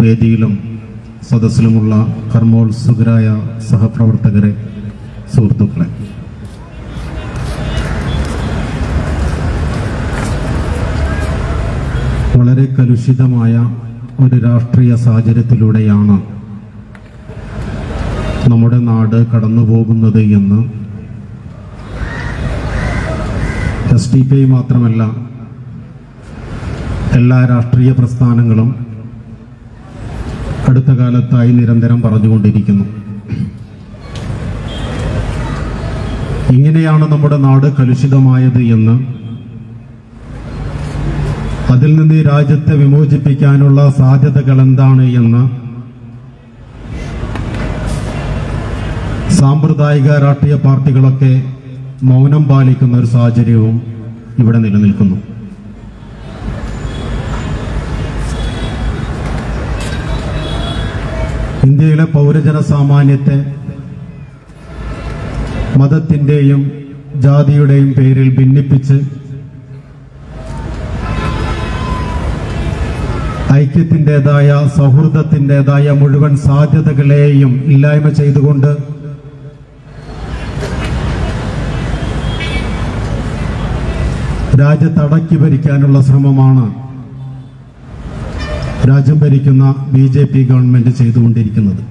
വേദിയിലും സദസ്സിലുമുള്ള കർമ്മോത്സുകരായ സഹപ്രവർത്തകരെ സുഹൃത്തുക്കളെ. വളരെ കലുഷിതമായ ഒരു രാഷ്ട്രീയ സാഹചര്യത്തിലൂടെയാണ് നമ്മുടെ നാട് കടന്നു പോകുന്നത് എന്ന് എസ് ഡി പി മാത്രമല്ല എല്ലാ രാഷ്ട്രീയ പ്രസ്ഥാനങ്ങളും അടുത്ത കാലത്തായി നിരന്തരം പറഞ്ഞുകൊണ്ടിരിക്കുന്നു. ഇങ്ങനെയാണ് നമ്മുടെ നാട് കലുഷിതമായത് എന്ന് അതിൽ നിന്ന് രാജ്യത്തെ വിമോചിപ്പിക്കാനുള്ള സാധ്യതകൾ എന്താണ് എന്ന് സാമ്പ്രദായിക രാഷ്ട്രീയ പാർട്ടികളൊക്കെ മൗനം പാലിക്കുന്ന ഒരു സാഹചര്യവും ഇവിടെ നിലനിൽക്കുന്നു. ഇന്ത്യയിലെ പൗരജന സാമാന്യത്തെ മതത്തിന്റെയും ജാതിയുടെയും പേരിൽ ഭിന്നിപ്പിച്ച് ഐക്യത്തിന്റെതായ സൗഹൃദത്തിന്റെതായ മുഴുവൻ സാധ്യതകളെയും ഇല്ലായ്മ ചെയ്തുകൊണ്ട് രാജ്യത്തടക്കി ഭരിക്കാനുള്ള ശ്രമമാണ് രാജ്യം ഭരിക്കുന്ന ബി ജെ പി ഗവൺമെന്റ് ചെയ്തുകൊണ്ടിരിക്കുന്നത്.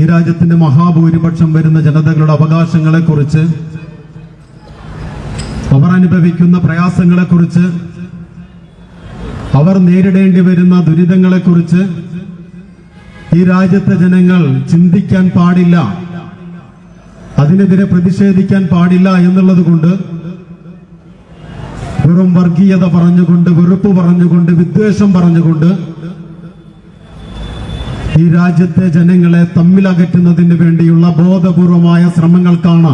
ഈ രാജ്യത്തിന്റെ മഹാഭൂരിപക്ഷം വരുന്ന ജനതകളുടെ അവകാശങ്ങളെ കുറിച്ച് അവർ അനുഭവിക്കുന്ന പ്രയാസങ്ങളെ കുറിച്ച് അവർ നേരിടേണ്ടി വരുന്ന ദുരിതങ്ങളെ കുറിച്ച് ഈ രാജ്യത്തെ ജനങ്ങൾ ചിന്തിക്കാൻ പാടില്ല. അതിനെതിരെ പ്രതിഷേധിക്കാൻ പാടില്ല എന്നുള്ളത് കൊണ്ട് വെറും വർഗീയത പറഞ്ഞുകൊണ്ട് വെറുപ്പ് പറഞ്ഞുകൊണ്ട് വിദ്വേഷം പറഞ്ഞുകൊണ്ട് ഈ രാജ്യത്തെ ജനങ്ങളെ തമ്മിലകറ്റുന്നതിന് വേണ്ടിയുള്ള ബോധപൂർവമായ ശ്രമങ്ങൾക്കാണ്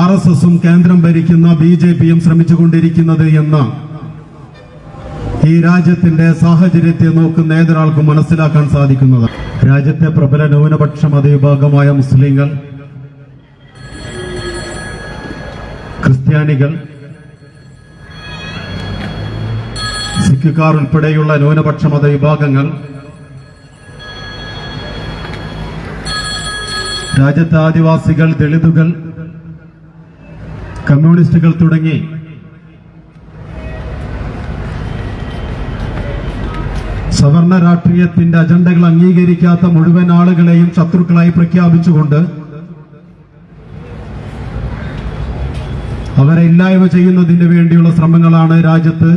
ആർ എസ് എസും കേന്ദ്രം ഭരിക്കുന്ന ബി ജെ പിയും ശ്രമിച്ചുകൊണ്ടിരിക്കുന്നത് എന്ന് ഈ രാജ്യത്തിന്റെ സാഹചര്യത്തെ നോക്കുന്ന ഏതൊരാൾക്കും മനസ്സിലാക്കാൻ സാധിക്കുന്നത്. രാജ്യത്തെ പ്രബല ന്യൂനപക്ഷ മതവിഭാഗമായ മുസ്ലിങ്ങൾ ക്രിസ്ത്യാനികൾ സിഖുകാർ ഉൾപ്പെടെയുള്ള ന്യൂനപക്ഷ മതവിഭാഗങ്ങൾ രാജ്യത്തെ ആദിവാസികൾ ദളിതുകൾ കമ്മ്യൂണിസ്റ്റുകൾ തുടങ്ങി സവർണ രാഷ്ട്രീയത്തിന്റെ അജണ്ടകൾ അംഗീകരിക്കാത്ത മുഴുവൻ ആളുകളെയും ശത്രുക്കളായി പ്രഖ്യാപിച്ചുകൊണ്ട് അവരെ ഇല്ലായ്മ ചെയ്യുന്നതിന് വേണ്ടിയുള്ള ശ്രമങ്ങളാണ് രാജ്യത്ത്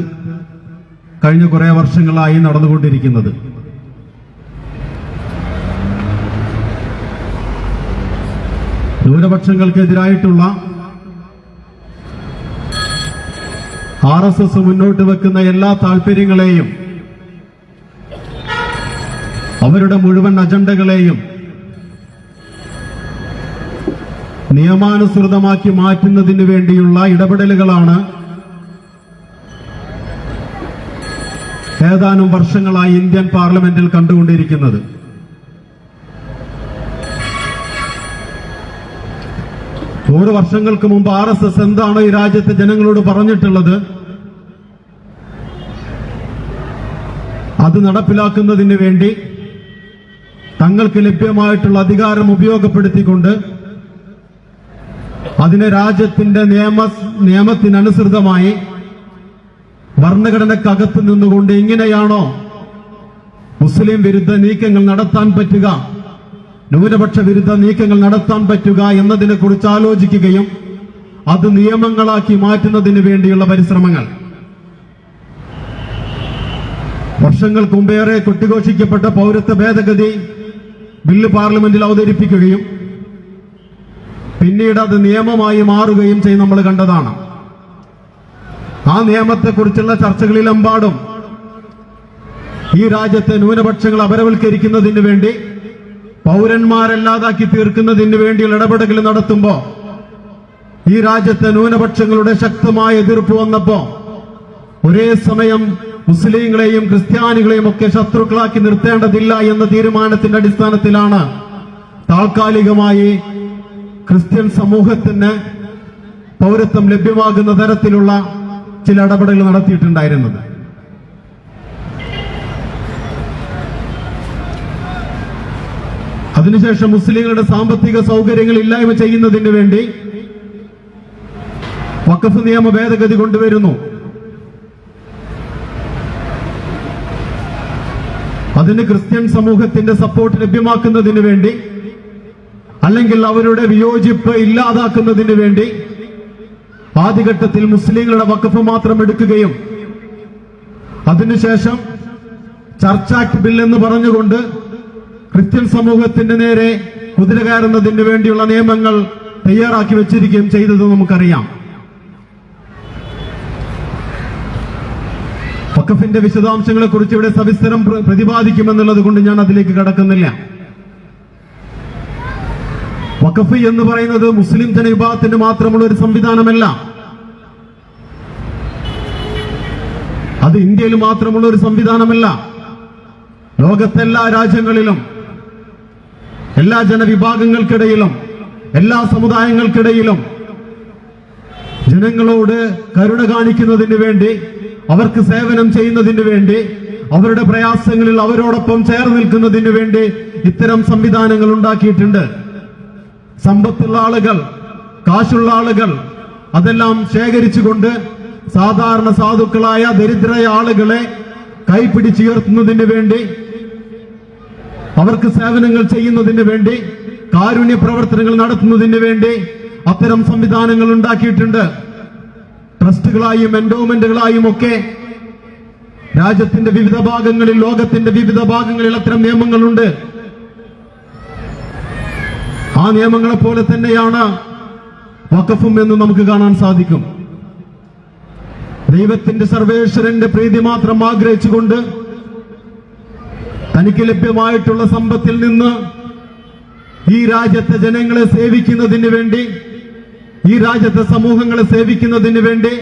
കഴിഞ്ഞ കുറേ വർഷങ്ങളായി നടന്നുകൊണ്ടിരിക്കുന്നത്. ന്യൂനപക്ഷങ്ങൾക്കെതിരായിട്ടുള്ള ആർ എസ് എസ് മുന്നോട്ട് വെക്കുന്ന എല്ലാ താല്പര്യങ്ങളെയും അവരുടെ മുഴുവൻ അജണ്ടകളെയും നിയമാനുസൃതമാക്കി മാറ്റുന്നതിന് വേണ്ടിയുള്ള ഇടപെടലുകളാണ് ഏതാനും വർഷങ്ങളായി ഇന്ത്യൻ പാർലമെന്റിൽ കണ്ടുകൊണ്ടിരിക്കുന്നത്. നൂറ് വർഷങ്ങൾക്ക് മുമ്പ് ആർ എസ് എസ് എന്താണ് ഈ രാജ്യത്തെ ജനങ്ങളോട് പറഞ്ഞിട്ടുള്ളത് അത് നടപ്പിലാക്കുന്നതിന് വേണ്ടി തങ്ങൾക്ക് ലഭ്യമായിട്ടുള്ള അധികാരം ഉപയോഗപ്പെടുത്തിക്കൊണ്ട് അതിനെ രാജ്യത്തിന്റെ നിയമ നിയമത്തിനനുസൃതമായി ഭരണഘടനക്കകത്ത് നിന്നുകൊണ്ട് എങ്ങനെയാണോ മുസ്ലിം വിരുദ്ധ നീക്കങ്ങൾ നടത്താൻ പറ്റുക ന്യൂനപക്ഷ വിരുദ്ധ നീക്കങ്ങൾ നടത്താൻ പറ്റുക എന്നതിനെ കുറിച്ച് ആലോചിക്കുകയും അത് നിയമങ്ങളാക്കി മാറ്റുന്നതിന് വേണ്ടിയുള്ള പരിശ്രമങ്ങൾ. വർഷങ്ങൾക്ക് മുമ്പേറെ കൊട്ടിഘോഷിക്കപ്പെട്ട പൗരത്വ ഭേദഗതി ബില്ല് പാർലമെന്റിൽ അവതരിപ്പിക്കുകയും പിന്നീട് അത് നിയമമായി മാറുകയും ചെയ്ത് നമ്മൾ കണ്ടതാണ്. ആ നിയമത്തെക്കുറിച്ചുള്ള ചർച്ചകളിലെമ്പാടും ഈ രാജ്യത്തെ ന്യൂനപക്ഷങ്ങൾ അപരവൽക്കരിക്കുന്നതിന് വേണ്ടി പൗരന്മാരല്ലാതാക്കി തീർക്കുന്നതിന് വേണ്ടിയുള്ള ഇടപെടലുകൾ നടത്തുമ്പോ ഈ രാജ്യത്തെ ന്യൂനപക്ഷങ്ങളുടെ ശക്തമായ എതിർപ്പ് വന്നപ്പോൾ ഒരേ സമയം മുസ്ലിങ്ങളെയും ക്രിസ്ത്യാനികളെയും ഒക്കെ ശത്രുക്കളാക്കി നിർത്തേണ്ടതില്ല എന്ന തീരുമാനത്തിന്റെ അടിസ്ഥാനത്തിലാണ് താൽക്കാലികമായി ക്രിസ്ത്യൻ സമൂഹത്തിന് പൗരത്വം ലഭ്യമാകുന്ന തരത്തിലുള്ള ചില ഇടപെടലുകൾ നടത്തിയിട്ടുണ്ടായിരുന്നത്. അതിനുശേഷം മുസ്ലിങ്ങളുടെ സാമ്പത്തിക സൗകര്യങ്ങൾ ഇല്ലായ്മ ചെയ്യുന്നതിന് വേണ്ടി വക്കഫ് നിയമ ഭേദഗതി കൊണ്ടുവരുന്നു. അതിന് ക്രിസ്ത്യൻ സമൂഹത്തിന്റെ സപ്പോർട്ട് ലഭ്യമാക്കുന്നതിന് വേണ്ടി അല്ലെങ്കിൽ അവരുടെ വിയോജിപ്പ് ഇല്ലാതാക്കുന്നതിന് വേണ്ടി ആദ്യഘട്ടത്തിൽ മുസ്ലിങ്ങളുടെ വക്കഫ് മാത്രം എടുക്കുകയും അതിനുശേഷം ചർച്ച് ആക്ട് ബിൽ എന്ന് പറഞ്ഞുകൊണ്ട് ക്രിസ്ത്യൻ സമൂഹത്തിന്റെ നേരെ കുതിര കയറുന്നതിന് വേണ്ടിയുള്ള നിയമങ്ങൾ തയ്യാറാക്കി വെച്ചിരിക്കുകയും ചെയ്തത് നമുക്കറിയാം. വക്കഫിന്റെ വിശദാംശങ്ങളെ കുറിച്ച് ഇവിടെ സവിസ്തരം പ്ര- പ്രതിപാദിക്കുമെന്നുള്ളത് കൊണ്ട് ഞാൻ അതിലേക്ക് കടക്കുന്നില്ല. വഖഫ് എന്ന് പറയുന്നത് മുസ്ലിം ജനവിഭാഗത്തിന് മാത്രമുള്ള ഒരു സംവിധാനമല്ല. അത് ഇന്ത്യയിൽ മാത്രമുള്ള ഒരു സംവിധാനമല്ല. ലോകത്തെല്ലാ രാജ്യങ്ങളിലും എല്ലാ ജനവിഭാഗങ്ങൾക്കിടയിലും എല്ലാ സമുദായങ്ങൾക്കിടയിലും ജനങ്ങളോട് കരുണ കാണിക്കുന്നതിന് വേണ്ടി അവർക്ക് സേവനം ചെയ്യുന്നതിന് വേണ്ടി അവരുടെ പ്രയാസങ്ങളിൽ അവരോടൊപ്പം ചേർന്ന് നിൽക്കുന്നതിന് വേണ്ടി ഇത്തരം സംവിധാനങ്ങൾ ഉണ്ടാക്കിയിട്ടുണ്ട്. സമ്പത്തുള്ള ആളുകൾ കാശുള്ള ആളുകൾ അതെല്ലാം ശേഖരിച്ചുകൊണ്ട് സാധാരണ സാധുക്കളായ ദരിദ്രരായ ആളുകളെ കൈപിടിച്ചുയർത്തുന്നതിന് വേണ്ടി അവർക്ക് സേവനങ്ങൾ ചെയ്യുന്നതിന് വേണ്ടി കാരുണ്യ പ്രവർത്തനങ്ങൾ നടത്തുന്നതിന് വേണ്ടി അത്തരം സംവിധാനങ്ങൾ ഉണ്ടാക്കിയിട്ടുണ്ട്. ട്രസ്റ്റുകളായും എൻഡോമെന്റുകളായും ഒക്കെ രാജ്യത്തിന്റെ വിവിധ ഭാഗങ്ങളിൽ ലോകത്തിന്റെ വിവിധ ഭാഗങ്ങളിൽ അത്തരം നിയമങ്ങളുണ്ട്. ആ നിയമങ്ങളെ പോലെ തന്നെയാണ് വഖഫും എന്ന് നമുക്ക് കാണാൻ സാധിക്കും. ദൈവത്തിന്റെ സർവേശ്വരന്റെ പ്രീതി മാത്രം ആഗ്രഹിച്ചുകൊണ്ട് തനിക്ക് ലഭ്യമായിട്ടുള്ള സമ്പത്തിൽ നിന്ന് ഈ രാജ്യത്തെ ജനങ്ങളെ സേവിക്കുന്നതിന് വേണ്ടി ഈ രാജ്യത്തെ സമൂഹങ്ങളെ സേവിക്കുന്നതിന് വേണ്ടി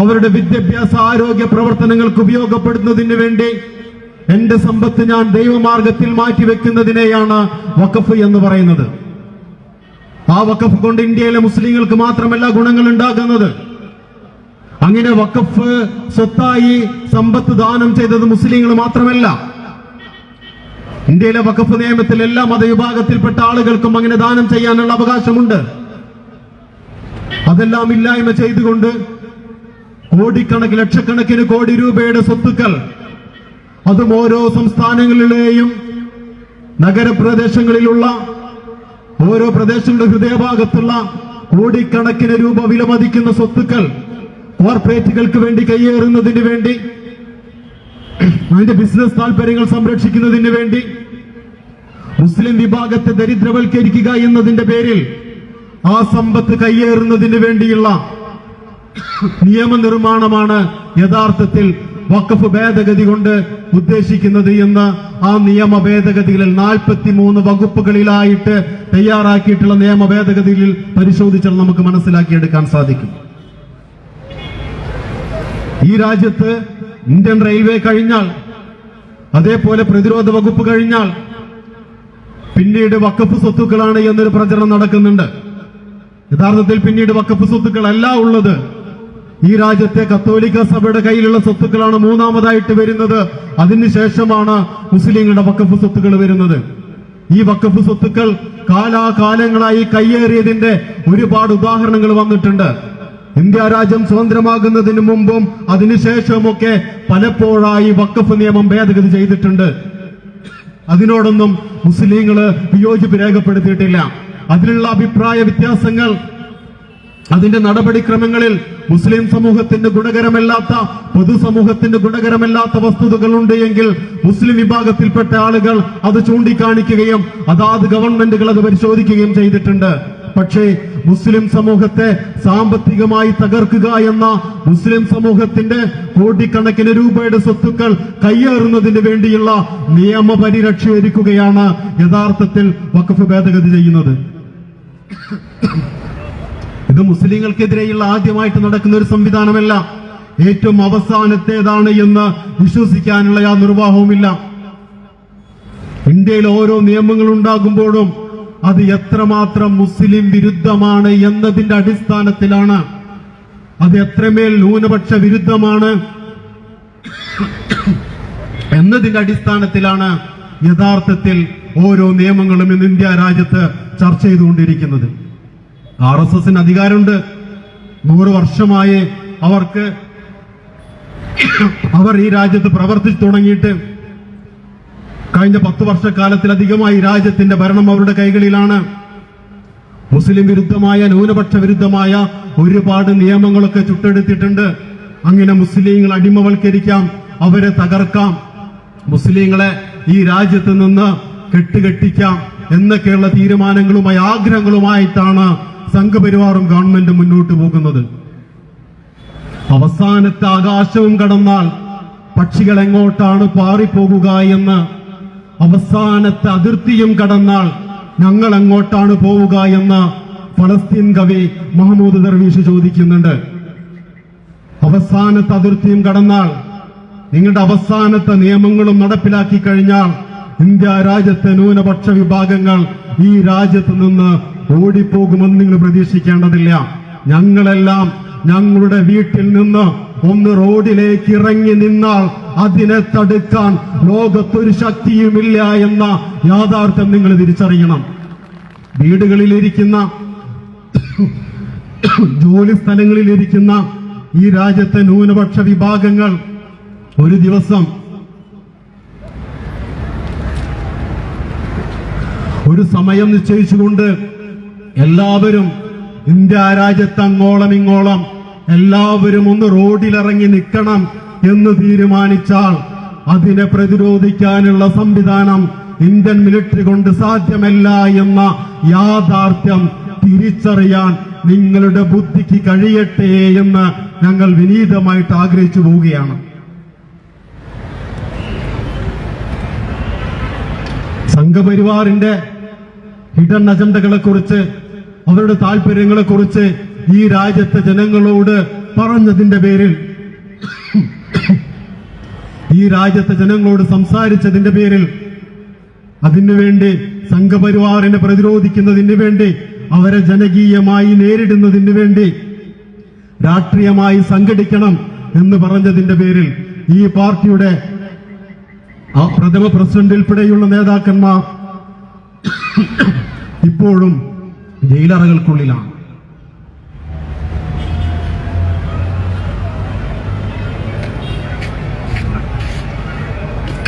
അവരുടെ വിദ്യാഭ്യാസ ആരോഗ്യ പ്രവർത്തനങ്ങൾക്ക് ഉപയോഗപ്പെടുന്നതിന് വേണ്ടി എന്റെ സമ്പത്ത് ഞാൻ ദൈവമാർഗത്തിൽ മാറ്റിവെക്കുന്നതിനെയാണ് വഖഫ് എന്ന് പറയുന്നത്. ആ വക്കഫ് കൊണ്ട് ഇന്ത്യയിലെ മുസ്ലിങ്ങൾക്ക് മാത്രമല്ല ഗുണങ്ങൾ ഉണ്ടാകുന്നത്. അങ്ങനെ വക്കഫ് സ്വത്തായി സമ്പത്ത് ദാനം ചെയ്തത് മുസ്ലിങ്ങൾ മാത്രമല്ല. ഇന്ത്യയിലെ വഖഫ് നിയമത്തിൽ എല്ലാ മതവിഭാഗത്തിൽപ്പെട്ട ആളുകൾക്കും അങ്ങനെ ദാനം ചെയ്യാനുള്ള അവകാശമുണ്ട്. അതെല്ലാം ഇല്ലായ്മ ചെയ്തുകൊണ്ട് കോടിക്കണക്കിന് ലക്ഷക്കണക്കിന് കോടി രൂപയുടെ സ്വത്തുക്കൾ അതും ഓരോ സംസ്ഥാനങ്ങളിലെയും നഗരപ്രദേശങ്ങളിലുള്ള ഓരോ പ്രദേശങ്ങളുടെ ഹൃദയഭാഗത്തുള്ള കോടിക്കണക്കിന് രൂപ വിലമതിക്കുന്ന സ്വത്തുക്കൾ കോർപ്പറേറ്റുകൾക്ക് വേണ്ടി കയ്യേറുന്നതിന് വേണ്ടി അതിന്റെ ബിസിനസ് താല്പര്യങ്ങൾ സംരക്ഷിക്കുന്നതിന് വേണ്ടി മുസ്ലിം വിഭാഗത്തെ ദരിദ്രവൽക്കരിക്കുക എന്നതിന്റെ പേരിൽ ആ സമ്പത്ത് കയ്യേറുന്നതിന് വേണ്ടിയുള്ള നിയമനിർമ്മാണമാണ് യഥാർത്ഥത്തിൽ വഖഫ് ഭേദഗതി കൊണ്ട് ഉദ്ദേശിക്കുന്നത് എന്ന് ആ നിയമ ഭേദഗതികളിൽ നാൽപ്പത്തി മൂന്ന് വകുപ്പുകളിലായിട്ട് തയ്യാറാക്കിയിട്ടുള്ള നിയമ ഭേദഗതിയിൽ പരിശോധിച്ചാൽ നമുക്ക് മനസ്സിലാക്കിയെടുക്കാൻ സാധിക്കും. ഈ രാജ്യത്ത് ഇന്ത്യൻ റെയിൽവേ കഴിഞ്ഞാൽ അതേപോലെ പ്രതിരോധ വകുപ്പ് കഴിഞ്ഞാൽ പിന്നീട് വക്കപ്പ് സ്വത്തുക്കളാണ് എന്നൊരു പ്രചരണം നടക്കുന്നുണ്ട്. യഥാർത്ഥത്തിൽ പിന്നീട് വക്കപ്പ് സ്വത്തുക്കളല്ല ഉള്ളത്. ഈ രാജ്യത്തെ കത്തോലിക്ക സഭയുടെ കയ്യിലുള്ള സ്വത്തുക്കളാണ് മൂന്നാമതായിട്ട് വരുന്നത്. അതിനുശേഷമാണ് മുസ്ലിങ്ങളുടെ വക്കഫ് സ്വത്തുക്കൾ വരുന്നത്. ഈ വക്കഫ് സ്വത്തുക്കൾ കാലാകാലങ്ങളായി കയ്യേറിയതിന്റെ ഒരുപാട് ഉദാഹരണങ്ങൾ വന്നിട്ടുണ്ട്. ഇന്ത്യ രാജ്യം സ്വതന്ത്രമാകുന്നതിന് മുമ്പും അതിനുശേഷവുമൊക്കെ പലപ്പോഴായി വക്കഫ് നിയമം ഭേദഗതി ചെയ്തിട്ടുണ്ട്. അതിനോടൊന്നും മുസ്ലിങ്ങൾ വിയോജിപ്പ് രേഖപ്പെടുത്തിയിട്ടില്ല. അതിലുള്ള അഭിപ്രായ വ്യത്യാസങ്ങൾ അതിന്റെ നടപടിക്രമങ്ങളിൽ മുസ്ലിം സമൂഹത്തിന്റെ ഗുണകരമല്ലാത്ത പൊതുസമൂഹത്തിന്റെ ഗുണകരമല്ലാത്ത വസ്തുതകളുണ്ട് എങ്കിൽ മുസ്ലിം വിഭാഗത്തിൽപ്പെട്ട ആളുകൾ അത് ചൂണ്ടിക്കാണിക്കുകയും അതാത് ഗവൺമെന്റുകൾ അത് പരിശോധിക്കുകയും ചെയ്തിട്ടുണ്ട്. പക്ഷേ മുസ്ലിം സമൂഹത്തെ സാമ്പത്തികമായി തകർക്കുക എന്ന മുസ്ലിം സമൂഹത്തിന്റെ കോടിക്കണക്കിന് രൂപയുടെ സ്വത്തുക്കൾ കയ്യേറുന്നതിന് വേണ്ടിയുള്ള നിയമപരിരക്ഷ ഒരുക്കുകയാണ് യഥാർത്ഥത്തിൽ വഖഫ് ഭേദഗതി ചെയ്യുന്നത്. ഇത് മുസ്ലിങ്ങൾക്കെതിരെയുള്ള ആദ്യമായിട്ട് നടക്കുന്ന ഒരു സംവിധാനമല്ല. ഏറ്റവും അവസാനത്തേതാണ് എന്ന് വിശ്വസിക്കാനുള്ള ആ നിർവാഹവുമില്ല. ഇന്ത്യയിൽ ഓരോ നിയമങ്ങൾ ഉണ്ടാകുമ്പോഴും അത് എത്രമാത്രം മുസ്ലിം വിരുദ്ധമാണ് എന്നതിന്റെ അടിസ്ഥാനത്തിലാണ്. അത് എത്രമേൽ ന്യൂനപക്ഷ വിരുദ്ധമാണ് എന്നതിന്റെ അടിസ്ഥാനത്തിലാണ് യഥാർത്ഥത്തിൽ ഓരോ നിയമങ്ങളും ഇന്ന് ഇന്ത്യ രാജ്യത്ത് ചർച്ച ചെയ്തുകൊണ്ടിരിക്കുന്നത്. ആർ എസ് എസിന് അധികാരമുണ്ട്. നൂറ് വർഷമായി അവർക്ക് അവർ ഈ രാജ്യത്ത് പ്രവർത്തിച്ചു തുടങ്ങിയിട്ട് കഴിഞ്ഞ പത്ത് വർഷക്കാലത്തിലധികമായി രാജ്യത്തിന്റെ ഭരണം അവരുടെ കൈകളിലാണ്. മുസ്ലിം വിരുദ്ധമായ ന്യൂനപക്ഷ വിരുദ്ധമായ ഒരുപാട് നിയമങ്ങളൊക്കെ ചുട്ടെടുത്തിട്ടുണ്ട്. അങ്ങനെ മുസ്ലിങ്ങൾ അടിമവൽക്കരിക്കാം അവരെ തകർക്കാം മുസ്ലിങ്ങളെ ഈ രാജ്യത്ത് നിന്ന് കെട്ടുകെട്ടിക്കാം എന്നൊക്കെയുള്ള തീരുമാനങ്ങളുമായി ആഗ്രഹങ്ങളുമായിട്ടാണ് സംഘപരിവാറും ഗവൺമെന്റ് മുന്നോട്ട് പോകുന്നത്. അവസാനത്തെ ആകാശവും കടന്നാൽ പക്ഷികൾ എങ്ങോട്ടാണ് പാറിപ്പോകുക എന്ന് അവസാനത്തെ അതിർത്തിയും കടന്നാൽ ഞങ്ങൾ എങ്ങോട്ടാണ് പോവുക എന്ന് ഫലസ്തീൻ കവി മഹമ്മൂദ് ദർവീഷ് ചോദിക്കുന്നുണ്ട്. അവസാനത്തെ അതിർത്തിയും കടന്നാൽ നിങ്ങളുടെ അവസാനത്തെ നിയമങ്ങളും നടപ്പിലാക്കി കഴിഞ്ഞാൽ ഇന്ത്യ രാജ്യത്തെ ന്യൂനപക്ഷ വിഭാഗങ്ങൾ ഈ രാജ്യത്ത് നിന്ന് ഓടിപ്പോകുമെന്ന് നിങ്ങൾ പ്രതീക്ഷിക്കേണ്ടതില്ല. ഞങ്ങളെല്ലാം ഞങ്ങളുടെ വീട്ടിൽ നിന്ന് ഒന്ന് റോഡിലേക്ക് ഇറങ്ങി നിന്നാൽ അതിനെ തടുക്കാൻ ലോകത്തൊരു ശക്തിയുമില്ല എന്ന യാഥാർത്ഥ്യം നിങ്ങൾ തിരിച്ചറിയണം. വീടുകളിലിരിക്കുന്ന ജോലി സ്ഥലങ്ങളിലിരിക്കുന്ന ഈ രാജ്യത്തെ ന്യൂനപക്ഷ വിഭാഗങ്ങൾ ഒരു ദിവസം ഒരു സമയം നിശ്ചയിച്ചുകൊണ്ട് എല്ലാവരും ഇന്ത്യ രാജ്യത്ത് അങ്ങോളം ഇങ്ങോളം എല്ലാവരും ഒന്ന് റോഡിലിറങ്ങി നിൽക്കണം എന്ന് തീരുമാനിച്ചാൽ അതിനെ പ്രതിരോധിക്കാനുള്ള സംവിധാനം ഇന്ത്യൻ മിലിറ്ററി കൊണ്ട് സാധ്യമല്ല എന്ന യാഥാർത്ഥ്യം തിരിച്ചറിയാൻ നിങ്ങളുടെ ബുദ്ധിക്ക് കഴിയട്ടെ എന്ന് ഞങ്ങൾ വിനീതമായിട്ട് ആഗ്രഹിച്ചു പോവുകയാണ്. സംഘപരിവാറിന്റെ ഹിഡൻ അജണ്ടകളെ കുറിച്ച് അവരുടെ താല്പര്യങ്ങളെ കുറിച്ച് ഈ രാജ്യത്തെ ജനങ്ങളോട് പറഞ്ഞതിന്റെ പേരിൽ ഈ രാജ്യത്തെ ജനങ്ങളോട് സംസാരിച്ചതിന്റെ പേരിൽ അതിനുവേണ്ടി സംഘപരിവാറിനെ പ്രതിരോധിക്കുന്നതിന് വേണ്ടി അവരെ ജനകീയമായി നേരിടുന്നതിന് വേണ്ടി രാഷ്ട്രീയമായി സംഘടിക്കണം എന്ന് പറഞ്ഞതിന്റെ പേരിൽ ഈ പാർട്ടിയുടെ പ്രഥമ പ്രസിഡന്റ് ഉൾപ്പെടെയുള്ള നേതാക്കന്മാർ ഇപ്പോഴും ജയിലറകൾക്കുള്ളിലാണ്.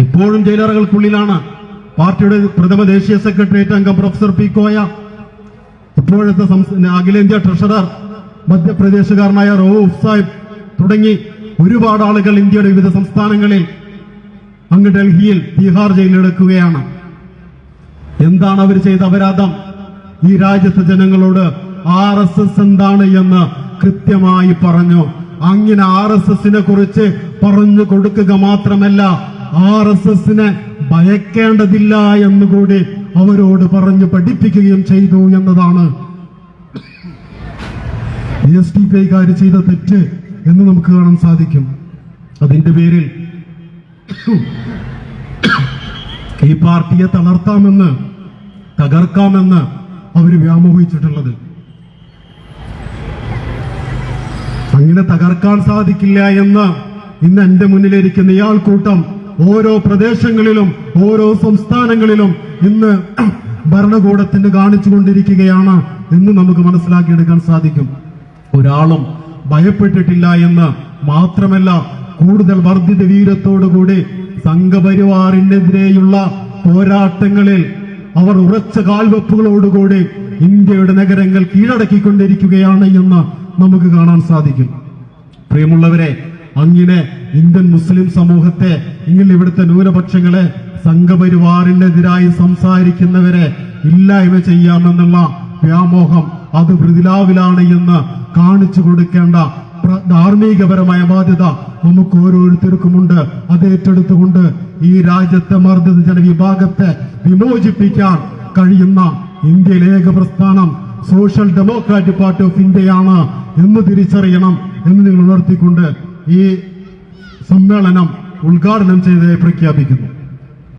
ഇപ്പോഴും ജയിലറകൾക്കുള്ളിലാണ്. പാർട്ടിയുടെ പ്രഥമ ദേശീയ സെക്രട്ടേറിയറ്റ് അംഗം പ്രൊഫസർ പി കോയ. ഇപ്പോഴത്തെ അഖിലേന്ത്യാ ട്രഷറർ മധ്യപ്രദേശുകാരനായ റൌഫ് സാഹിബ് തുടങ്ങി ഒരുപാട് ആളുകൾ ഇന്ത്യയുടെ വിവിധ സംസ്ഥാനങ്ങളിൽ അങ്ങ് ഡൽഹിയിൽ ബീഹാർ ജയിലിലെടുക്കുകയാണ്. എന്താണ് അവർ ചെയ്ത അപരാധം? ഈ രാജ്യത്തെ ജനങ്ങളോട് ആർ എസ് എസ് എന്താണ് എന്ന് കൃത്യമായി പറഞ്ഞു. അങ്ങനെ ആർ എസ് എസിനെ കുറിച്ച് പറഞ്ഞു കൊടുക്കുക മാത്രമല്ല ആർ എസ് എസിനെ ഭയക്കേണ്ടതില്ല എന്നുകൂടി അവരോട് പറഞ്ഞു പഠിപ്പിക്കുകയും ചെയ്തു എന്നതാണ്. എസ് ഡി പി ഐക്കാർ ചെയ്ത തെറ്റ് എന്ന് നമുക്ക് കാണാൻ സാധിക്കും. അതിന്റെ പേരിൽ ഈ പാർട്ടിയെ തളർത്താമെന്ന് തകർക്കാമെന്ന് അവർ വ്യാമോഹിച്ചിട്ടുള്ളത്. അങ്ങനെ തകർക്കാൻ സാധിക്കില്ല എന്ന് ഇന്ന് എന്റെ മുന്നിലിരിക്കുന്ന ഇയാൾ കൂട്ടം ഓരോ പ്രദേശങ്ങളിലും ഓരോ സംസ്ഥാനങ്ങളിലും ഇന്ന് ഭരണകൂടത്തിന് കാണിച്ചുകൊണ്ടിരിക്കുകയാണ് എന്ന് നമുക്ക് മനസ്സിലാക്കിയെടുക്കാൻ സാധിക്കും. ഒരാളും ഭയപ്പെട്ടിട്ടില്ല എന്ന് മാത്രമല്ല കൂടുതൽ വർദ്ധിത വീരത്തോടുകൂടി സംഘപരിവാറിനെതിരെയുള്ള പോരാട്ടങ്ങളിൽ അവർ ഉറച്ച കാൽവെപ്പുകളോടുകൂടി ഇന്ത്യയുടെ നഗരങ്ങൾ കീഴടക്കിക്കൊണ്ടിരിക്കുകയാണ് എന്ന് നമുക്ക് കാണാൻ സാധിക്കും. പ്രിയമുള്ളവരെ അങ്ങനെ ഇന്ത്യൻ മുസ്ലിം സമൂഹത്തെ ഇങ്ങനെ ഇവിടുത്തെ ന്യൂനപക്ഷങ്ങളെ സംഘപരിവാറിനെതിരായി സംസാരിക്കുന്നവരെ ഇല്ലായ്മ ചെയ്യാമെന്നുള്ള വ്യാമോഹം അത് പ്രതിലാവിലാണ് എന്ന് കാണിച്ചു കൊടുക്കേണ്ട പ്ര- ധാർമ്മികപരമായ ബാധ്യത നമുക്ക് ഓരോരുത്തർക്കുമുണ്ട് അത് ഏറ്റെടുത്തുകൊണ്ട് ഈ രാജ്യത്തെ മർദ്ദിത ജനവിഭാഗത്തെ വിമോചിപ്പിക്കാൻ കഴിയുന്ന ഇന്ത്യയിലെ ഏക പ്രസ്ഥാനം സോഷ്യൽ ഡെമോക്രാറ്റിക് പാർട്ടി ഓഫ് ഇന്ത്യയാണ് എന്ന് തിരിച്ചറിയണം എന്ന് നിങ്ങൾ ഉണർത്തിക്കൊണ്ട് ഈ സമ്മേളനം ഉദ്ഘാടനം ചെയ്ത് പ്രഖ്യാപിക്കുന്നു.